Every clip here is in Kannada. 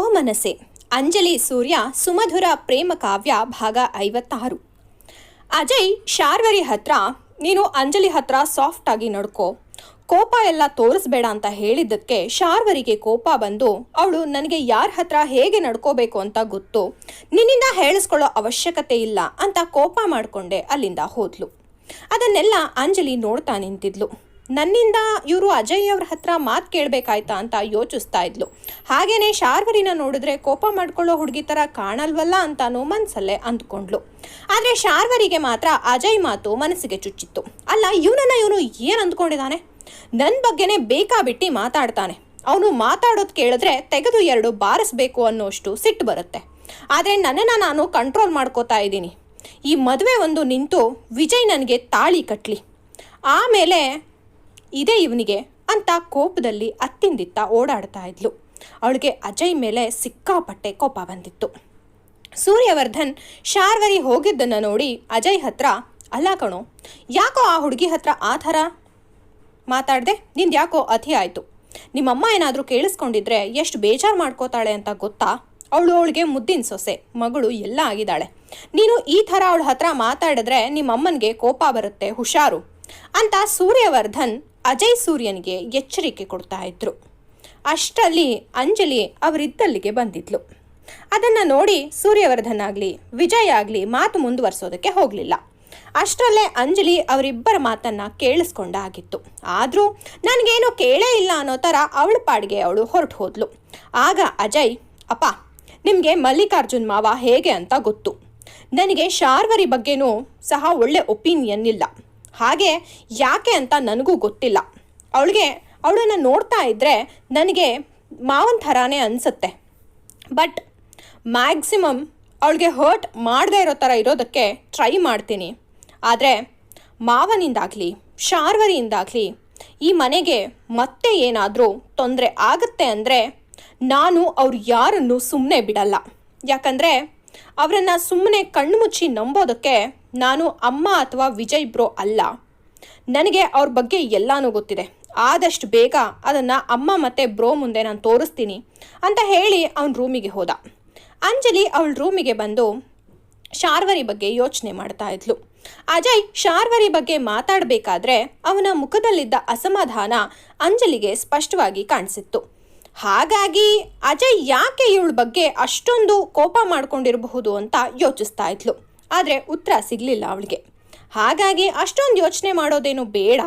ಓ ಮನಸ್ಸೆ, ಅಂಜಲಿ ಸೂರ್ಯ, ಸುಮಧುರ ಪ್ರೇಮ ಕಾವ್ಯ, ಭಾಗ ಐವತ್ತಾರು. ಅಜಯ್, ಶಾರ್ವರಿ ಹತ್ರ, ನೀನು ಅಂಜಲಿ ಹತ್ರ ಸಾಫ್ಟ್ ಆಗಿ ನಡ್ಕೋ. ಕೋಪ ಎಲ್ಲ ತೋರಿಸ್ಬೇಡ ಅಂತ ಹೇಳಿದ್ದಕ್ಕೆ ಶಾರ್ವರಿಗೆ ಕೋಪ ಬಂದು, ಅವಳು ನನಗೆ ಯಾರ ಹತ್ರ ಹೇಗೆ ನಡ್ಕೋಬೇಕು ಅಂತ ಗೊತ್ತು, ನಿನ್ನಿಂದ ಹೇಳಿಸ್ಕೊಳ್ಳೋ ಅವಶ್ಯಕತೆ ಇಲ್ಲ ಅಂತ ಕೋಪ ಮಾಡಿಕೊಂಡೆ ಅಲ್ಲಿಂದ ಹೋದ್ಲು. ಅದನ್ನೆಲ್ಲ ಅಂಜಲಿ ನೋಡ್ತಾ ನಿಂತಿದ್ಲು. ನನ್ನಿಂದ ಇವರು ಅಜಯ್ ಅವ್ರ ಹತ್ರ ಮಾತು ಕೇಳಬೇಕಾಯ್ತಾ ಅಂತ ಯೋಚಿಸ್ತಾ ಇದ್ಲು. ಹಾಗೇನೆ ಶಾರ್ವರಿನ ನೋಡಿದ್ರೆ ಕೋಪ ಮಾಡ್ಕೊಳ್ಳೋ ಹುಡುಗಿ ಥರ ಕಾಣಲ್ವಲ್ಲ ಅಂತಾನು ಮನಸ್ಸಲ್ಲೇ ಅಂದ್ಕೊಂಡ್ಲು. ಆದರೆ ಶಾರ್ವರಿಗೆ ಮಾತ್ರ ಅಜಯ್ ಮಾತು ಮನಸ್ಸಿಗೆ ಚುಚ್ಚಿತ್ತು. ಅಲ್ಲ, ಇವನನ್ನ ಇವನು ಏನು ಅಂದ್ಕೊಂಡಿದ್ದಾನೆ ನನ್ನ ಬಗ್ಗೆನೇ ಬೇಕಾಬಿಟ್ಟಿ ಮಾತಾಡ್ತಾನೆ. ಅವನು ಮಾತಾಡೋದು ಕೇಳಿದ್ರೆ ತೆಗೆದು ಎರಡು ಬಾರಿಸ್ಬೇಕು ಅನ್ನೋಷ್ಟು ಸಿಟ್ಟು ಬರುತ್ತೆ. ಆದರೆ ನನ್ನನ್ನು ನಾನು ಕಂಟ್ರೋಲ್ ಮಾಡ್ಕೋತಾ ಇದ್ದೀನಿ. ಈ ಮದುವೆ ಒಂದು ನಿಂತು ವಿಜಯ್ ನನಗೆ ತಾಳಿ ಕಟ್ಟಲಿ ಆಮೇಲೆ ಇದೇ ಇವನಿಗೆ ಅಂತ ಕೋಪದಲ್ಲಿ ಅತ್ತಿಂದಿತ್ತ ಓಡಾಡ್ತಾ ಇದ್ಲು. ಅವಳಿಗೆ ಅಜಯ್ ಮೇಲೆ ಸಿಕ್ಕಾಪಟ್ಟೆ ಕೋಪ ಬಂದಿತ್ತು. ಸೂರ್ಯವರ್ಧನ್ ಶಾರ್ವರಿ ಹೋಗಿದ್ದನ್ನು ನೋಡಿ ಅಜಯ್ ಹತ್ರ, ಅಲ್ಲ ಕಣೋ, ಯಾಕೋ ಆ ಹುಡುಗಿ ಹತ್ರ ಆ ಥರ ಮಾತಾಡಿದೆ, ನಿಂದು ಯಾಕೋ ಅತಿ ಆಯಿತು? ನಿಮ್ಮಮ್ಮ ಏನಾದರೂ ಕೇಳಿಸ್ಕೊಂಡಿದ್ರೆ ಎಷ್ಟು ಬೇಜಾರು ಮಾಡ್ಕೋತಾಳೆ ಅಂತ ಗೊತ್ತಾ? ಅವಳು ಅವಳಿಗೆ ಮುದ್ದಿನ ಸೊಸೆ, ಮಗಳು ಎಲ್ಲ ಆಗಿದ್ದಾಳೆ. ನೀನು ಈ ಥರ ಅವಳ ಹತ್ರ ಮಾತಾಡಿದ್ರೆ ನಿಮ್ಮಮ್ಮನಿಗೆ ಕೋಪ ಬರುತ್ತೆ, ಹುಷಾರು. ಅಂತ ಸೂರ್ಯವರ್ಧನ್ ಅಜಯ್ ಸೂರ್ಯನಿಗೆ ಎಚ್ಚರಿಕೆ ಕೊಡ್ತಾ ಇದ್ರು. ಅಷ್ಟರಲ್ಲಿ ಅಂಜಲಿ ಅವರಿದ್ದಲ್ಲಿಗೆ ಬಂದಿದ್ಲು. ಅದನ್ನು ನೋಡಿ ಸೂರ್ಯವರ್ಧನ್ ಆಗಲಿ, ವಿಜಯ್ ಆಗಲಿ ಮಾತು ಮುಂದುವರಿಸೋದಕ್ಕೆ ಹೋಗಲಿಲ್ಲ. ಅಷ್ಟರಲ್ಲೇ ಅಂಜಲಿ ಅವರಿಬ್ಬರ ಮಾತನ್ನ ಕೇಳಿಸ್ಕೊಂಡ ಆಗಿತ್ತು ಆದರೂ ನನಗೇನು ಕೇಳೇ ಇಲ್ಲ ಅನ್ನೋ ಥರ ಅವಳ ಪಾಡಿಗೆ ಅವಳು ಹೊರಟು ಹೋದ್ಲು. ಆಗ ಅಜಯ್, ಅಪ್ಪ, ನಿಮಗೆ ಮಲ್ಲಿಕಾರ್ಜುನ್ ಮಾವ ಹೇಗೆ ಅಂತ ಗೊತ್ತು. ನನಗೆ ಶಾರ್ವರಿ ಬಗ್ಗೆನೂ ಸಹ ಒಳ್ಳೆ ಒಪಿನಿಯನ್ ಇಲ್ಲ. ಹಾಗೆ ಯಾಕೆ ಅಂತ ನನಗೂ ಗೊತ್ತಿಲ್ಲ. ಅವಳಿಗೆ, ಅವಳನ್ನು ನೋಡ್ತಾ ಇದ್ದರೆ ನನಗೆ ಮಾವನ ಥರಾನೇ ಅನಿಸುತ್ತೆ. ಬಟ್ ಮ್ಯಾಕ್ಸಿಮಮ್ ಅವಳಿಗೆ ಹರ್ಟ್ ಮಾಡದೇ ಇರೋ ಥರ ಇರೋದಕ್ಕೆ ಟ್ರೈ ಮಾಡ್ತೀನಿ. ಆದರೆ ಮಾವನಿಂದಾಗಲಿ, ಶಾರ್ವರಿಯಿಂದಾಗಲಿ ಈ ಮನೆಗೆ ಮತ್ತೆ ಏನಾದರೂ ತೊಂದರೆ ಆಗುತ್ತೆ ಅಂದರೆ ನಾನು ಅವ್ರು ಯಾರನ್ನು ಸುಮ್ಮನೆ ಬಿಡಲ್ಲ. ಯಾಕಂದರೆ ಅವರನ್ನು ಸುಮ್ಮನೆ ಕಣ್ಣು ಮುಚ್ಚಿ ನಂಬೋದಕ್ಕೆ ನಾನು ಅಮ್ಮ ಅಥವಾ ವಿಜಯ್ ಬ್ರೋ ಅಲ್ಲ. ನನಗೆ ಅವ್ರ ಬಗ್ಗೆ ಎಲ್ಲನೂ ಗೊತ್ತಿದೆ. ಆದಷ್ಟು ಬೇಗ ಅದನ್ನು ಅಮ್ಮ ಮತ್ತು ಬ್ರೋ ಮುಂದೆ ನಾನು ತೋರಿಸ್ತೀನಿ ಅಂತ ಹೇಳಿ ಅವನ ರೂಮಿಗೆ ಹೋದ. ಅಂಜಲಿ ಅವಳ ರೂಮಿಗೆ ಬಂದು ಶಾರ್ವರಿ ಬಗ್ಗೆ ಯೋಚನೆ ಮಾಡ್ತಾ ಇದ್ಲು. ಅಜಯ್ ಶಾರ್ವರಿ ಬಗ್ಗೆ ಮಾತಾಡಬೇಕಾದ್ರೆ ಅವನ ಮುಖದಲ್ಲಿದ್ದ ಅಸಮಾಧಾನ ಅಂಜಲಿಗೆ ಸ್ಪಷ್ಟವಾಗಿ ಕಾಣಿಸಿತ್ತು. ಹಾಗಾಗಿ ಅಜಯ್ ಯಾಕೆ ಇವಳ ಬಗ್ಗೆ ಅಷ್ಟೊಂದು ಕೋಪ ಮಾಡ್ಕೊಂಡಿರಬಹುದು ಅಂತ ಯೋಚಿಸ್ತಾ ಇದ್ಲು. ಆದರೆ ಉತ್ತರ ಸಿಗಲಿಲ್ಲ ಅವಳಿಗೆ. ಹಾಗಾಗಿ ಅಷ್ಟೊಂದು ಯೋಚನೆ ಮಾಡೋದೇನು ಬೇಡ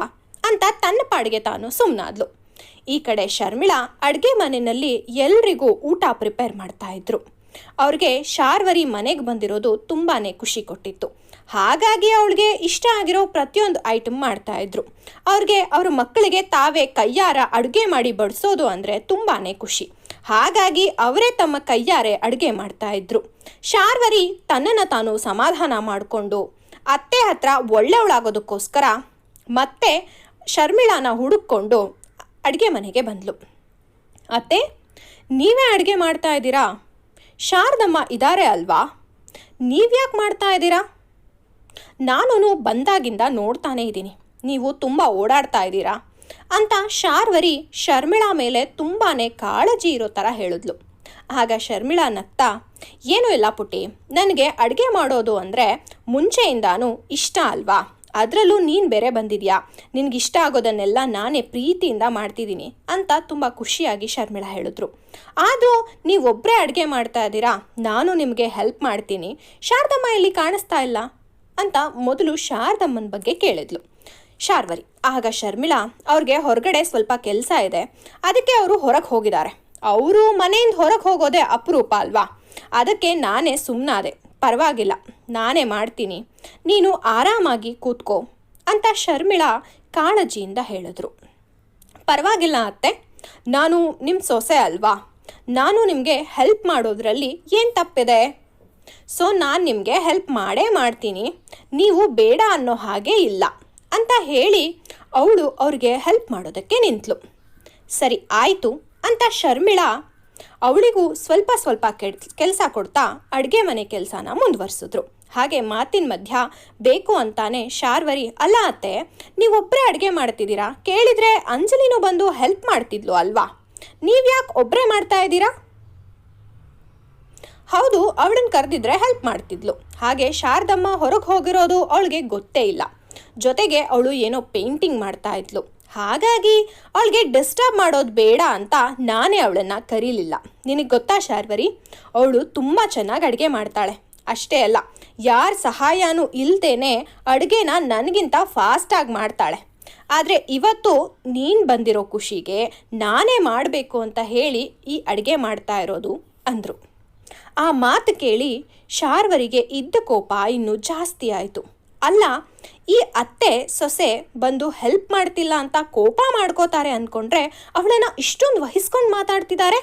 ಅಂತ ತನ್ನ ಪಾಡಿಗೆ ತಾನು ಸುಮ್ಮನಾದ್ಲು ಈ ಕಡೆ ಶರ್ಮಿಳಾ ಅಡುಗೆ ಮನೆಯಲ್ಲಿ ಎಲ್ರಿಗೂ ಊಟ ಪ್ರಿಪೇರ್ ಮಾಡ್ತಾ ಇದ್ರು. ಅವ್ರಿಗೆ ಶಾರ್ವರಿ ಮನೆಗೆ ಬಂದಿರೋದು ತುಂಬಾ ಖುಷಿ ಕೊಟ್ಟಿತ್ತು. ಹಾಗಾಗಿ ಅವಳಿಗೆ ಇಷ್ಟ ಆಗಿರೋ ಪ್ರತಿಯೊಂದು ಐಟಮ್ ಮಾಡ್ತಾ ಇದ್ರು. ಅವ್ರಿಗೆ ಅವ್ರ ಮಕ್ಕಳಿಗೆ ತಾವೇ ಕೈಯಾರ ಅಡುಗೆ ಮಾಡಿ ಬಡಿಸೋದು ಅಂದರೆ ತುಂಬಾ ಖುಷಿ. ಹಾಗಾಗಿ ಅವರೇ ತಮ್ಮ ಕೈಯಾರೆ ಅಡುಗೆ ಮಾಡ್ತಾ ಇದ್ರು. ಶಾರ್ವರಿ ತನ್ನನ್ನು ತಾನು ಸಮಾಧಾನ ಮಾಡಿಕೊಂಡು ಅತ್ತೆ ಹತ್ರ ಒಳ್ಳೆಯವಳಾಗೋದಕ್ಕೋಸ್ಕರ ಮತ್ತೆ ಶರ್ಮಿಳಾನ ಹುಡುಕೊಂಡು ಅಡುಗೆ ಮನೆಗೆ ಬಂದಳು ಅತ್ತೆ, ನೀವೇ ಅಡುಗೆ ಮಾಡ್ತಾ ಇದ್ದೀರಾ? ಶಾರದಮ್ಮ ಇದ್ದಾರೆ ಅಲ್ವಾ? ನೀವ್ಯಾಕೆ ಮಾಡ್ತಾ ಇದ್ದೀರಾ? ನಾನು ಬಂದಾಗಿಂದ ನೋಡ್ತಾನೇ ಇದ್ದೀನಿ. ನೀವು ತುಂಬ ಓಡಾಡ್ತಾ ಇದ್ದೀರಾ? ಅಂತ ಶಾರ್ವರಿ ಶರ್ಮಿಳಾ ಮೇಲೆ ತುಂಬಾ ಕಾಳಜಿ ಇರೋ ಥರ ಹೇಳಿದ್ಲು. ಆಗ ಶರ್ಮಿಳಾ ನಗ್ತಾ, ಏನೂ ಇಲ್ಲ ಪುಟ್ಟಿ, ನನಗೆ ಅಡುಗೆ ಮಾಡೋದು ಅಂದರೆ ಮುಂಚೆಯಿಂದಾನು ಇಷ್ಟ ಅಲ್ವಾ? ಅದರಲ್ಲೂ ನೀನು ಬೇರೆ ಬಂದಿದ್ಯಾ? ಇಷ್ಟ ಆಗೋದನ್ನೆಲ್ಲ ನಾನೇ ಪ್ರೀತಿಯಿಂದ ಮಾಡ್ತಿದ್ದೀನಿ ಅಂತ ತುಂಬ ಖುಷಿಯಾಗಿ ಶರ್ಮಿಳಾ ಹೇಳಿದ್ರು. ಆದರೂ ನೀವೊಬ್ಬರೇ ಅಡುಗೆ ಮಾಡ್ತಾ ಇದ್ದೀರಾ? ನಾನು ನಿಮಗೆ ಹೆಲ್ಪ್ ಮಾಡ್ತೀನಿ. ಶಾರದಮ್ಮ ಇಲ್ಲಿ ಕಾಣಿಸ್ತಾ ಇಲ್ಲ ಅಂತ ಮೊದಲು ಶಾರದಮ್ಮನ ಬಗ್ಗೆ ಕೇಳಿದ್ಲು. ಶಾರ್ವರಿ, ಆಗ ಶರ್ಮಿಳಾ ಅವ್ರಿಗೆ ಹೊರಗಡೆ ಸ್ವಲ್ಪ ಕೆಲಸ ಇದೆ. ಅದಕ್ಕೆ ಅವರು ಹೊರಗೆ ಹೋಗಿದ್ದಾರೆ. ಅವರು ಮನೆಯಿಂದ ಹೊರಗೆ ಹೋಗೋದೇ ಅಪರೂಪ ಅಲ್ವಾ? ಅದಕ್ಕೆ ನಾನೇ ಸುಮ್ಮನಾದೆ ಪರವಾಗಿಲ್ಲ. ನಾನೇ ಮಾಡ್ತೀನಿ. ನೀನು ಆರಾಮಾಗಿ ಕೂತ್ಕೋ ಅಂತ ಶರ್ಮಿಳಾ ಕಾಳಜಿಯಿಂದ ಹೇಳಿದ್ರು. ಪರವಾಗಿಲ್ಲ ಅತ್ತೆ. ನಾನು ನಿಮ್ಮ ಸೊಸೆ ಅಲ್ವಾ? ನಾನು ನಿಮಗೆ ಹೆಲ್ಪ್ ಮಾಡೋದ್ರಲ್ಲಿ ಏನು ತಪ್ಪಿದೆ? ಸೊ ನಾನು ನಿಮಗೆ ಹೆಲ್ಪ್ ಮಾಡೇ ಮಾಡ್ತೀನಿ. ನೀವು ಬೇಡ ಅನ್ನೋ ಹಾಗೆ ಇಲ್ಲ ಅಂತ ಹೇಳಿ ಅವಳು ಅವ್ರಿಗೆ ಹೆಲ್ಪ್ ಮಾಡೋದಕ್ಕೆ ನಿಂತಳು. ಸರಿ, ಆಯಿತು. ಅಂತ ಶರ್ಮಿಳಾ ಅವಳಿಗೂ ಸ್ವಲ್ಪ ಸ್ವಲ್ಪ ಕೆಲ್ ಕೆಲಸ ಕೊಡ್ತಾ ಅಡುಗೆ ಮನೆ ಕೆಲಸನ ಮುಂದುವರಿಸಿದ್ರು. ಹಾಗೆ ಮಾತಿನ ಮಧ್ಯ ಬೇಕು ಅಂತಾನೆ ಶಾರ್ವರಿ, ಅಲ್ಲ ಅತ್ತೆ ನೀವೊಬ್ಬರೇ ಅಡುಗೆ ಮಾಡ್ತಿದ್ದೀರಾ? ಕೇಳಿದರೆ ಅಂಜಲಿನೂ ಬಂದು ಹೆಲ್ಪ್ ಮಾಡ್ತಿದ್ಲು ಅಲ್ವಾ? ನೀವ್ಯಾಕೆ ಒಬ್ಬರೇ ಮಾಡ್ತಾ ಇದ್ದೀರಾ? ಹೌದು ಅವಳನ್ನ ಕರೆದಿದ್ರೆ ಹೆಲ್ಪ್ ಮಾಡ್ತಿದ್ಲು. ಹಾಗೆ ಶಾರದಮ್ಮ ಹೊರಗೆ ಹೋಗಿರೋದು ಅವಳಿಗೆ ಗೊತ್ತೇ ಇಲ್ಲ. ಜೊತೆಗೆ ಅವಳು ಏನೋ ಪೇಂಟಿಂಗ್ ಮಾಡ್ತಾ ಇದ್ಲು. ಹಾಗಾಗಿ ಅವಳಿಗೆ ಡಿಸ್ಟರ್ಬ್ ಮಾಡೋದು ಬೇಡ ಅಂತ ನಾನೇ ಅವಳನ್ನು ಕರೀಲಿಲ್ಲ. ನಿನಗೆ ಗೊತ್ತಾ ಶಾರ್ವರಿ? ಅವಳು ತುಂಬ ಚೆನ್ನಾಗಿ ಅಡುಗೆ ಮಾಡ್ತಾಳೆ. ಅಷ್ಟೇ ಅಲ್ಲ, ಯಾರ ಸಹಾಯನೂ ಇಲ್ದೇನೆ ಅಡುಗೆನ ನನಗಿಂತ ಫಾಸ್ಟಾಗಿ ಮಾಡ್ತಾಳೆ. ಆದರೆ ಇವತ್ತು ನೀನು ಬಂದಿರೋ ಖುಷಿಗೆ ನಾನೇ ಮಾಡಬೇಕು ಅಂತ ಹೇಳಿ ಈ ಅಡುಗೆ ಮಾಡ್ತಾ ಇರೋದು ಅಂದರು. ಆ ಮಾತು ಕೇಳಿ ಶಾರ್ವರಿಗೆ ಇದ್ದ ಕೋಪ ಇನ್ನೂ ಜಾಸ್ತಿ ಆಯಿತು. ಅಲ್ಲ, ಈ ಅತ್ತೆ ಸೊಸೆ ಬಂದು ಹೆಲ್ಪ್ ಮಾಡ್ತಿಲ್ಲ ಅಂತ ಕೋಪ ಮಾಡ್ಕೋತಾರೆ ಅಂದ್ಕೊಂಡ್ರೆ ಅವಳನ್ನು ಇಷ್ಟೊಂದು ವಹಿಸ್ಕೊಂಡು ಮಾತಾಡ್ತಿದ್ದಾರೆ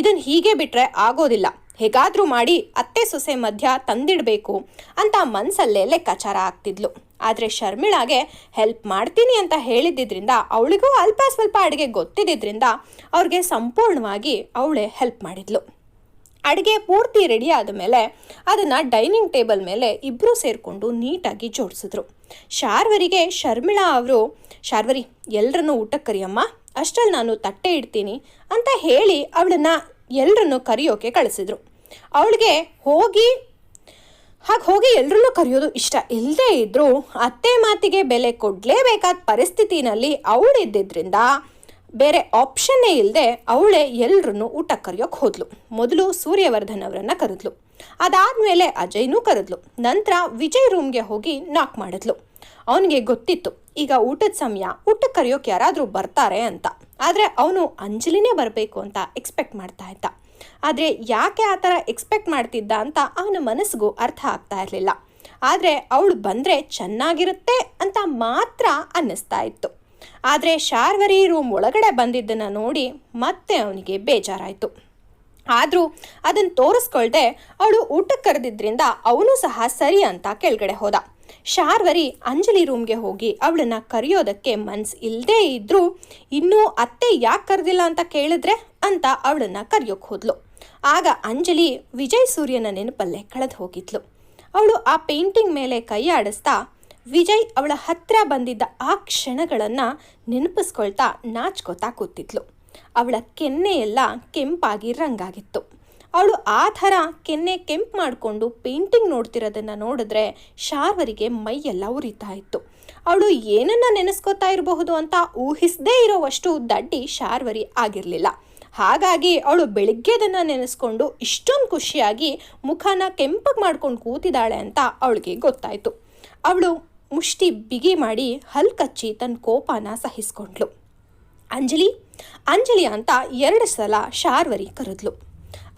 ಇದನ್ನು ಹೀಗೆ ಬಿಟ್ಟರೆ ಆಗೋದಿಲ್ಲ. ಹೇಗಾದರೂ ಮಾಡಿ ಅತ್ತೆ ಸೊಸೆ ಮಧ್ಯ ತಂದಿಡಬೇಕು ಅಂತ ಮನಸ್ಸಲ್ಲೇ ಲೆಕ್ಕಾಚಾರ ಆಗ್ತಿದ್ಲು. ಆದರೆ ಶರ್ಮಿಳಾಗೆ ಹೆಲ್ಪ್ ಮಾಡ್ತೀನಿ ಅಂತ ಹೇಳಿದ್ದಿದ್ರಿಂದ, ಅವಳಿಗೂ ಅಲ್ಪ ಸ್ವಲ್ಪ ಅಡುಗೆ ಗೊತ್ತಿದ್ದಿದ್ರಿಂದ ಅವ್ರಿಗೆ ಸಂಪೂರ್ಣವಾಗಿ ಅವಳೇ ಹೆಲ್ಪ್ ಮಾಡಿದ್ಲು. ಅಡುಗೆ ಪೂರ್ತಿ ರೆಡಿ ಆದ ಮೇಲೆ ಅದನ್ನು ಡೈನಿಂಗ್ ಟೇಬಲ್ ಮೇಲೆ ಇಬ್ಬರು ಸೇರಿಕೊಂಡು ನೀಟಾಗಿ ಜೋಡಿಸಿದ್ರು. ಶಾರ್ವರಿಗೆ ಶರ್ಮಿಳಾ ಅವರು, ಶಾರ್ವರಿ ಎಲ್ಲರನ್ನೂ ಊಟಕ್ಕೆ ಕರಿಯಮ್ಮ, ಅಷ್ಟರಲ್ಲಿ ನಾನು ತಟ್ಟೆ ಇಡ್ತೀನಿ ಅಂತ ಹೇಳಿ ಅವಳನ್ನು ಎಲ್ಲರನ್ನೂ ಕರೆಯೋಕೆ ಕಳಿಸಿದ್ರು. ಅವಳಿಗೆ ಹೋಗಿ, ಹಾಗೆ ಹೋಗಿ ಎಲ್ಲರನ್ನೂ ಕರೆಯೋದು ಇಷ್ಟ ಇಲ್ಲದೇ ಇದ್ದರೂ ಅತ್ತೆ ಮಾತಿಗೆ ಬೆಲೆ ಕೊಡಲೇಬೇಕಾದ ಪರಿಸ್ಥಿತಿನಲ್ಲಿ ಅವಳಿದ್ದಿದ್ರಿಂದ ಬೇರೆ ಆಪ್ಷನ್ನೇ ಇಲ್ಲದೆ ಅವಳೇ ಎಲ್ಲರನ್ನು ಊಟ ಕರೆಯೋಕೆ ಹೋದ್ಲು. ಮೊದಲು ಸೂರ್ಯವರ್ಧನ್ ಅವರನ್ನು ಕರೆದ್ಲು. ಅದಾದಮೇಲೆ ಅಜಯ್ನೂ ಕರೆದ್ಲು. ನಂತರ ವಿಜಯ್ ರೂಮ್ಗೆ ಹೋಗಿ ನಾಕ್ ಮಾಡಿದ್ಲು. ಅವನಿಗೆ ಗೊತ್ತಿತ್ತು, ಈಗ ಊಟದ ಸಮಯ, ಊಟ ಕರೆಯೋಕೆ ಯಾರಾದರೂ ಬರ್ತಾರೆ ಅಂತ. ಆದರೆ ಅವನು ಅಂಜಲಿನೇ ಬರಬೇಕು ಅಂತ ಎಕ್ಸ್ಪೆಕ್ಟ್ ಮಾಡ್ತಾ ಇದ್ದ. ಆದರೆ ಯಾಕೆ ಆ ಥರ ಎಕ್ಸ್ಪೆಕ್ಟ್ ಮಾಡ್ತಿದ್ದ ಅಂತ ಅವನ ಮನಸ್ಸಿಗೂ ಅರ್ಥ ಆಗ್ತಾ ಇರಲಿಲ್ಲ. ಆದರೆ ಅವಳು ಬಂದರೆ ಚೆನ್ನಾಗಿರುತ್ತೆ ಅಂತ ಮಾತ್ರ ಅನ್ನಿಸ್ತಾ ಇತ್ತು. ಆದರೆ ಶಾರ್ವರಿ ರೂಮ್ ಒಳಗಡೆ ಬಂದಿದ್ದನ್ನು ನೋಡಿ ಮತ್ತೆ ಅವನಿಗೆ ಬೇಜಾರಾಯಿತು. ಆದರೂ ಅದನ್ನು ತೋರಿಸ್ಕೊಳ್ದೆ ಅವಳು ಊಟಕ್ಕೆ ಕರೆದಿದ್ದರಿಂದ ಅವನು ಸಹ ಸರಿ ಅಂತ ಕೆಳಗಡೆ ಹೋದ. ಶಾರ್ವರಿ ಅಂಜಲಿ ರೂಮ್ಗೆ ಹೋಗಿ ಅವಳನ್ನ ಕರೆಯೋದಕ್ಕೆ ಮನ್ಸು ಇಲ್ಲದೇ ಇದ್ದರೂ ಇನ್ನೂ ಅತ್ತೆ ಯಾಕೆ ಕರೆದಿಲ್ಲ ಅಂತ ಕೇಳಿದ್ರೆ ಅಂತ ಅವಳನ್ನ ಕರೆಯೋಕೆ ಹೋದ್ಲು. ಆಗ ಅಂಜಲಿ ವಿಜಯ್ ಸೂರ್ಯನ ನೆನಪಲ್ಲೇ ಕಳೆದು ಹೋಗಿದ್ಲು. ಅವಳು ಆ ಪೇಂಟಿಂಗ್ ಮೇಲೆ ಕೈ ಆಡಿಸ್ತಾ ವಿಜಯ್ ಅವಳ ಹತ್ರ ಬಂದಿದ್ದ ಆ ಕ್ಷಣಗಳನ್ನು ನೆನಪಿಸ್ಕೊಳ್ತಾ ನಾಚ್ಕೋತಾ ಕೂತಿದ್ಲು. ಅವಳ ಕೆನ್ನೆಯೆಲ್ಲ ಕೆಂಪಾಗಿ ರಂಗಾಗಿತ್ತು. ಅವಳು ಆ ಥರ ಕೆನ್ನೆ ಕೆಂಪು ಮಾಡಿಕೊಂಡು ಪೇಂಟಿಂಗ್ ನೋಡ್ತಿರೋದನ್ನು ನೋಡಿದ್ರೆ ಶಾರ್ವರಿಗೆ ಮೈಯೆಲ್ಲ ಉರಿತಾ ಇತ್ತು. ಅವಳು ಏನನ್ನ ನೆನೆಸ್ಕೋತಾ ಇರಬಹುದು ಅಂತ ಊಹಿಸದೇ ಇರೋವಷ್ಟು ದಡ್ಡಿ ಶಾರ್ವರಿ ಆಗಿರಲಿಲ್ಲ. ಹಾಗಾಗಿ ಅವಳು ಬೆಳಿಗ್ಗೆದನ್ನು ನೆನೆಸ್ಕೊಂಡು ಇಷ್ಟೊಂದು ಖುಷಿಯಾಗಿ ಮುಖನ ಕೆಂಪಗೆ ಮಾಡ್ಕೊಂಡು ಕೂತಿದ್ದಾಳೆ ಅಂತ ಅವಳಿಗೆ ಗೊತ್ತಾಯಿತು. ಅವಳು ಮುಷ್ಟಿ ಬಿಗಿ ಮಾಡಿ ಹಲ್ಕಚ್ಚಿ ತನ್ನ ಕೋಪನ ಸಹಿಸ್ಕೊಂಡ್ಲು. ಅಂಜಲಿ ಅಂಜಲಿ ಅಂತ ಎರಡು ಸಲ ಶಾರ್ವರಿ ಕರೆದ್ಲು.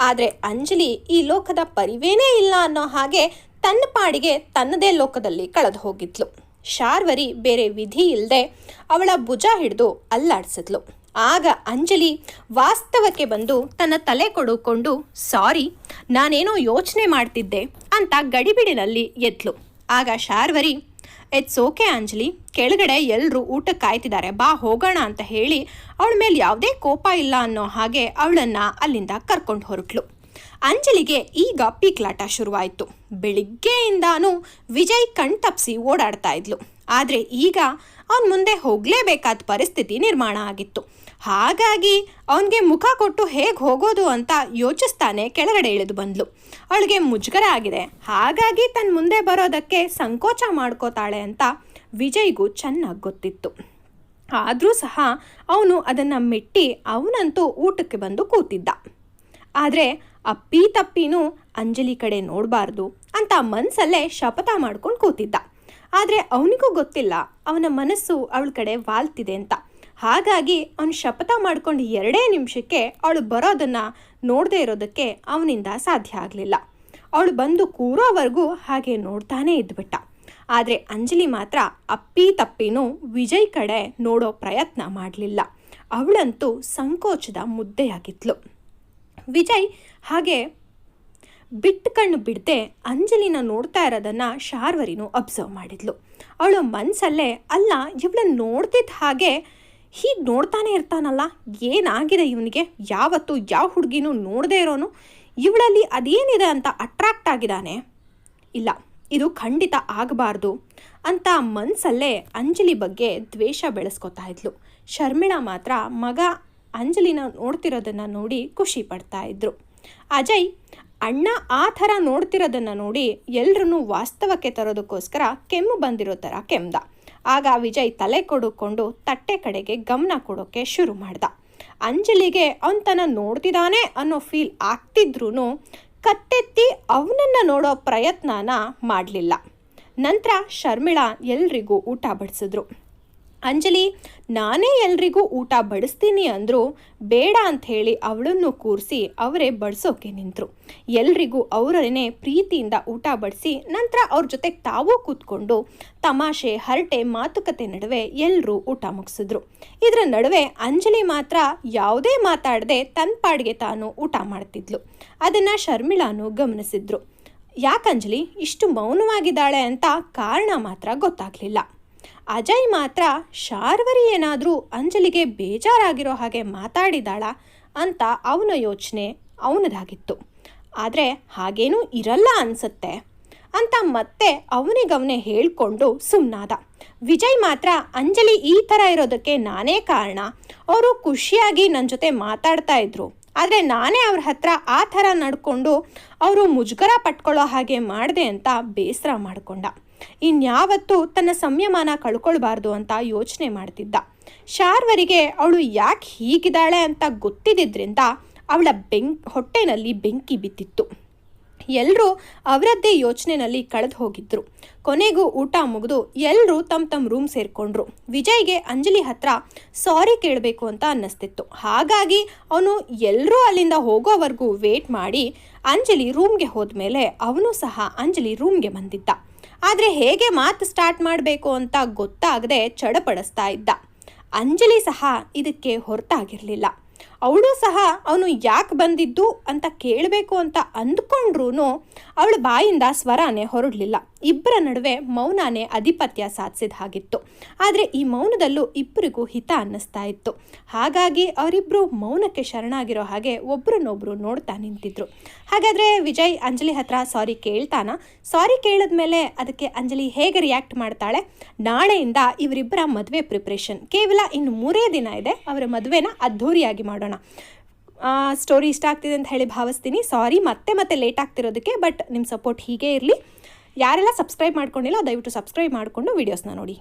ಆದರೆ ಅಂಜಲಿ ಈ ಲೋಕದ ಪರಿವೇನೇ ಇಲ್ಲ ಅನ್ನೋ ಹಾಗೆ ತನ್ನ ಪಾಡಿಗೆ ತನ್ನದೇ ಲೋಕದಲ್ಲಿ ಕಳೆದು ಹೋಗಿದ್ಲು. ಶಾರ್ವರಿ ಬೇರೆ ವಿಧಿ ಇಲ್ಲದೆ ಅವಳ ಭುಜ ಹಿಡಿದು ಅಲ್ಲಾಡಿಸಿದ್ಲು. ಆಗ ಅಂಜಲಿ ವಾಸ್ತವಕ್ಕೆ ಬಂದು ತನ್ನ ತಲೆ ಕೊಡುಕೊಂಡು, ಸಾರಿ, ನಾನೇನೋ ಯೋಚನೆ ಮಾಡ್ತಿದ್ದೆ ಅಂತ ಗಡಿಬಿಡಿನಲ್ಲಿ ಎದ್ಲು. ಆಗ ಶಾರ್ವರಿ ಇಟ್ಸ್ ಓಕೆ ಅಂಜಲಿ ಕೆಳಗಡೆ ಎಲ್ಲರೂ ಊಟ ಕಾಯ್ತಿದ್ದಾರೆ. ಬಾ, ಹೋಗೋಣ ಅಂತ ಹೇಳಿ ಅವಳ ಮೇಲೆ ಯಾವುದೇ ಕೋಪ ಇಲ್ಲ ಅನ್ನೋ ಹಾಗೆ ಅವಳನ್ನು ಅಲ್ಲಿಂದ ಕರ್ಕೊಂಡು ಹೊರಟ್ಲು. ಅಂಜಲಿಗೆ ಈಗ ಪೀಕ್ಲಾಟ ಶುರುವಾಯಿತು. ಬೆಳಿಗ್ಗೆಯಿಂದಾನು ವಿಜಯ್ ಕಣ್ತಪ್ಸಿ ಓಡಾಡ್ತಾ ಇದ್ಲು. ಆದರೆ ಈಗ ಅವನ ಮುಂದೆ ಹೋಗಲೇಬೇಕಾದ ಪರಿಸ್ಥಿತಿ ನಿರ್ಮಾಣ ಆಗಿತ್ತು. ಹಾಗಾಗಿ ಅವನಿಗೆ ಮುಖ ಕೊಟ್ಟು ಹೇಗೆ ಹೋಗೋದು ಅಂತ ಯೋಚಿಸ್ತಾನೆ ಕೆಳಗಡೆ ಇಳಿದು ಬಂದ್ಲು. ಅವಳಿಗೆ ಮುಜುಗರ ಆಗಿದೆ. ಹಾಗಾಗಿ ತನ್ನ ಮುಂದೆ ಬರೋದಕ್ಕೆ ಸಂಕೋಚ ಮಾಡ್ಕೋತಾಳೆ ಅಂತ ವಿಜಯ್ಗೂ ಚೆನ್ನಾಗಿ ಗೊತ್ತಿತ್ತು. ಆದರೂ ಸಹ ಅವನು ಅದನ್ನು ಮೆಟ್ಟಿ ಅವನಂತೂ ಊಟಕ್ಕೆ ಬಂದು ಕೂತಿದ್ದ. ಆದರೆ ಅಪ್ಪಿ ತಪ್ಪಿನೂ ಅಂಜಲಿ ಕಡೆ ನೋಡಬಾರ್ದು ಅಂತ ಮನಸ್ಸಲ್ಲೇ ಶಪಥ ಮಾಡ್ಕೊಂಡು ಕೂತಿದ್ದ. ಆದರೆ ಅವನಿಗೂ ಗೊತ್ತಿಲ್ಲ, ಅವನ ಮನಸ್ಸು ಅವಳ ಕಡೆ ವಾಲ್ತಿದೆ ಅಂತ. ಹಾಗಾಗಿ ಅವನು ಶಪಥ ಮಾಡ್ಕೊಂಡು ಎರಡೇ ನಿಮಿಷಕ್ಕೆ ಅವಳು ಬರೋದನ್ನು ನೋಡದೇ ಇರೋದಕ್ಕೆ ಅವನಿಂದ ಸಾಧ್ಯ ಆಗಲಿಲ್ಲ. ಅವಳು ಬಂದು ಕೂರೋವರೆಗೂ ಹಾಗೆ ನೋಡ್ತಾನೇ ಇದ್ಬಿಟ್ಟ. ಆದರೆ ಅಂಜಲಿ ಮಾತ್ರ ಅಪ್ಪಿ ತಪ್ಪಿನೂ ವಿಜಯ್ ಕಡೆ ನೋಡೋ ಪ್ರಯತ್ನ ಮಾಡಲಿಲ್ಲ. ಅವಳಂತೂ ಸಂಕೋಚದ ಮುದ್ದೆಯಾಗಿದ್ಲು. ವಿಜಯ್ ಹಾಗೆ ಬಿಟ್ಟು ಕಣ್ಣು ಬಿಡದೆ ಅಂಜಲಿನ ನೋಡ್ತಾ ಇರೋದನ್ನು ಶಾರ್ವರಿನೂ ಅಬ್ಸರ್ವ್ ಮಾಡಿದ್ಲು. ಅವಳು ಮನಸ್ಸಲ್ಲೇ ಅಲ್ಲ, ಇವಳನ್ನ ನೋಡ್ತಿದ್ದ ಹಾಗೆ ಹೀಗೆ ನೋಡ್ತಾನೆ ಇರ್ತಾನಲ್ಲ, ಏನಾಗಿದೆ ಇವನಿಗೆ? ಯಾವತ್ತು ಯಾವ ಹುಡುಗಿನೂ ನೋಡದೇ ಇರೋನು? ಇವಳಲ್ಲಿ ಅದೇನಿದೆ ಅಂತ ಅಟ್ರಾಕ್ಟ್ ಆಗಿದ್ದಾನೆ? ಇಲ್ಲ, ಇದು ಖಂಡಿತ ಆಗಬಾರ್ದು ಅಂತ ಮನಸ್ಸಲ್ಲೇ ಅಂಜಲಿ ಬಗ್ಗೆ ದ್ವೇಷ ಬೆಳೆಸ್ಕೊತಾ ಇದ್ಲು. ಶರ್ಮಿಳಾ ಮಾತ್ರ ಮಗ ಅಂಜಲಿನ ನೋಡ್ತಿರೋದನ್ನು ನೋಡಿ ಖುಷಿ ಪಡ್ತಾ ಇದ್ರು. ಅಜಯ್ ಅಣ್ಣ ಆ ಥರ ನೋಡ್ತಿರೋದನ್ನು ನೋಡಿ ಎಲ್ರೂ ವಾಸ್ತವಕ್ಕೆ ತರೋದಕ್ಕೋಸ್ಕರ ಕೆಮ್ಮು ಬಂದಿರೋ ಥರ ಕೆಮ್ಮದ ಆಗ ವಿಜಯ್ ತಲೆ ಕೊಡುಕೊಂಡು ತಟ್ಟೆ ಕಡೆಗೆ ಗಮನ ಕೊಡೋಕ್ಕೆ ಶುರು ಮಾಡ್ದ. ಅಂಜಲಿಗೆ ಅವನು ತನ್ನ ನೋಡ್ತಿದ್ದಾನೆ ಅನ್ನೋ ಫೀಲ್ ಆಗ್ತಿದ್ರೂ ಕತ್ತೆತ್ತಿ ಅವನನ್ನು ನೋಡೋ ಪ್ರಯತ್ನನ ಮಾಡಲಿಲ್ಲ. ನಂತರ ಶರ್ಮಿಳಾ ಎಲ್ರಿಗೂ ಊಟ ಬಡಿಸಿದ್ರು. ಅಂಜಲಿ, ನಾನೇ ಎಲ್ರಿಗೂ ಊಟ ಬಡಿಸ್ತೀನಿ ಅಂದರು, ಬೇಡ ಅಂತ ಹೇಳಿ ಅವಳನ್ನು ಕೂರಿಸಿ ಅವರೇ ಬಡಿಸೋಕೆ ನಿಂತರು. ಎಲ್ರಿಗೂ ಅವರನ್ನೇ ಪ್ರೀತಿಯಿಂದ ಊಟ ಬಡಿಸಿ ನಂತರ ಅವ್ರ ಜೊತೆಗೆ ತಾವೂ ಕೂತ್ಕೊಂಡು ತಮಾಷೆ, ಹರಟೆ, ಮಾತುಕತೆ ನಡುವೆ ಎಲ್ಲರೂ ಊಟ ಮುಗಿಸಿದ್ರು. ಇದರ ನಡುವೆ ಅಂಜಲಿ ಮಾತ್ರ ಯಾವುದೇ ಮಾತಾಡದೆ ತನ್ನ ಪಾಡಿಗೆ ತಾನು ಊಟ ಮಾಡ್ತಿದ್ಲು. ಅದನ್ನು ಶರ್ಮಿಳಾನು ಗಮನಿಸಿದ್ರು. ಯಾಕಂಜಲಿ ಇಷ್ಟು ಮೌನವಾಗಿದ್ದಾಳೆ ಅಂತ ಕಾರಣ ಮಾತ್ರ ಗೊತ್ತಾಗಲಿಲ್ಲ. ಅಜಯ್ ಮಾತ್ರ ಶಾರ್ವರಿ ಏನಾದರೂ ಅಂಜಲಿಗೆ ಬೇಜಾರಾಗಿರೋ ಹಾಗೆ ಮಾತಾಡಿದಾಳ ಅಂತ ಅವನ ಯೋಚನೆ ಅವನದಾಗಿತ್ತು. ಆದರೆ ಹಾಗೇನೂ ಇರಲ್ಲ ಅನ್ಸುತ್ತೆ ಅಂತ ಮತ್ತೆ ಅವನಿಗವನೇ ಹೇಳಿಕೊಂಡು ಸುಮ್ಮನಾದ ವಿಜಯ್ ಮಾತ್ರ ಅಂಜಲಿ ಈ ಥರ ಇರೋದಕ್ಕೆ ನಾನೇ ಕಾರಣ. ಅವರು ಖುಷಿಯಾಗಿ ನನ್ನ ಜೊತೆ ಮಾತಾಡ್ತಾ ಇದ್ರು. ಆದರೆ ನಾನೇ ಅವ್ರ ಹತ್ರ ಆ ಥರ ನಡ್ಕೊಂಡು ಅವರು ಮುಜುಗರ ಪಟ್ಕೊಳ್ಳೋ ಹಾಗೆ ಮಾಡಿದೆ ಅಂತ ಬೇಸರ ಮಾಡಿಕೊಂಡ. ಇನ್ಯಾವತ್ತೂ ತನ್ನ ಸಂಯಮಾನ ಕಳ್ಕೊಳ್ಬಾರ್ದು ಅಂತ ಯೋಚನೆ ಮಾಡ್ತಿದ್ದ. ಶಾರ್ವರಿಗೆ ಅವಳು ಯಾಕೆ ಹೀಗಿದ್ದಾಳೆ ಅಂತ ಗೊತ್ತಿದ್ದಿದ್ರಿಂದ ಅವಳ ಬೆಂಕ್, ಹೊಟ್ಟೆನಲ್ಲಿ ಬೆಂಕಿ ಬಿದ್ದಿತ್ತು. ಎಲ್ಲರೂ ಅವರದ್ದೇ ಯೋಚನೆಯಲ್ಲಿ ಕಳೆದು ಹೋಗಿದ್ರು. ಕೊನೆಗೂ ಊಟ ಮುಗಿದು ಎಲ್ಲರೂ ತಮ್ಮ ತಮ್ಮ ರೂಮ್ ಸೇರಿಕೊಂಡ್ರು. ವಿಜಯ್ಗೆ ಅಂಜಲಿ ಹತ್ರ ಸಾರಿ ಕೇಳಬೇಕು ಅಂತ ಅನ್ನಿಸ್ತಿತ್ತು. ಹಾಗಾಗಿ ಅವನು ಎಲ್ಲರೂ ಅಲ್ಲಿಂದ ಹೋಗೋವರೆಗೂ ವೇಟ್ ಮಾಡಿ ಅಂಜಲಿ ರೂಮ್ಗೆ ಹೋದ ಮೇಲೆ ಅವನು ಸಹ ಅಂಜಲಿ ರೂಮ್ಗೆ ಬಂದಿದ್ದ. ಆದರೆ ಹೇಗೆ ಮಾತು ಸ್ಟಾರ್ಟ್ ಮಾಡಬೇಕು ಅಂತ ಗೊತ್ತಾಗದೆ ಚಡಪಡಿಸ್ತಾ ಇದ್ದ. ಅಂಜಲಿ ಸಹ ಇದಕ್ಕೆ ಹೊರತಾಗಿರಲಿಲ್ಲ. ಅವಳು ಸಹ ಅವನು ಯಾಕೆ ಬಂದಿದ್ದು ಅಂತ ಕೇಳಬೇಕು ಅಂತ ಅಂದ್ಕೊಂಡ್ರೂ ಅವಳ ಬಾಯಿಂದ ಸ್ವರನೇ ಹೊರಡಲಿಲ್ಲ. ಇಬ್ಬರ ನಡುವೆ ಮೌನನೇ ಅಧಿಪತ್ಯ ಸಾಧಿಸಿದ ಹಾಗಿತ್ತು ಆದರೆ ಈ ಮೌನದಲ್ಲೂ ಇಬ್ಬರಿಗೂ ಹಿತ ಅನ್ನಿಸ್ತಾ ಇತ್ತು. ಹಾಗಾಗಿ ಅವರಿಬ್ಬರು ಮೌನಕ್ಕೆ ಶರಣಾಗಿರೋ ಹಾಗೆ ಒಬ್ರನ್ನೊಬ್ರು ನೋಡ್ತಾ ನಿಂತಿದ್ರು. ಹಾಗಾದರೆ ವಿಜಯ್, ಅಂಜಲಿ ಹತ್ರ ಸಾರಿ ಕೇಳ್ತಾನ? ಸಾರಿ ಕೇಳಿದ ಮೇಲೆ ಅದಕ್ಕೆ ಅಂಜಲಿ ಹೇಗೆ ರಿಯಾಕ್ಟ್ ಮಾಡ್ತಾಳೆ? ನಾಳೆಯಿಂದ ಇವರಿಬ್ಬರ ಮದುವೆ ಪ್ರಿಪ್ರೇಷನ್ ಕೇವಲ ಇನ್ನು ಮೂರೇ ದಿನ ಇದೆ. ಅವರ ಮದುವೆನ ಅದ್ಧೂರಿಯಾಗಿ ಮಾಡೋಣ. ಸ್ಟೋರಿ ಇಷ್ಟ ಆಗ್ತಿದೆ ಅಂತ ಹೇಳಿ ಭಾವಿಸ್ತೀನಿ. ಸಾರಿ ಮತ್ತೆ ಮತ್ತೆ ಲೇಟ್ ಆಗ್ತಿರೋದಕ್ಕೆ ಬಟ್ ನಿಮ್ಮ ಸಪೋರ್ಟ್ ಹೀಗೆ ಇರಲಿ. ಯಾರೆಲ್ಲ ಸಬ್ಸ್ಕ್ರೈಬ್ ಮಾಡ್ಕೊಂಡಿಲ್ಲ ದಯವಿಟ್ಟು ಸಬ್ಸ್ಕ್ರೈಬ್ ಮಾಡಿಕೊಂಡು ವೀಡಿಯೋಸ್ನ ನೋಡಿ.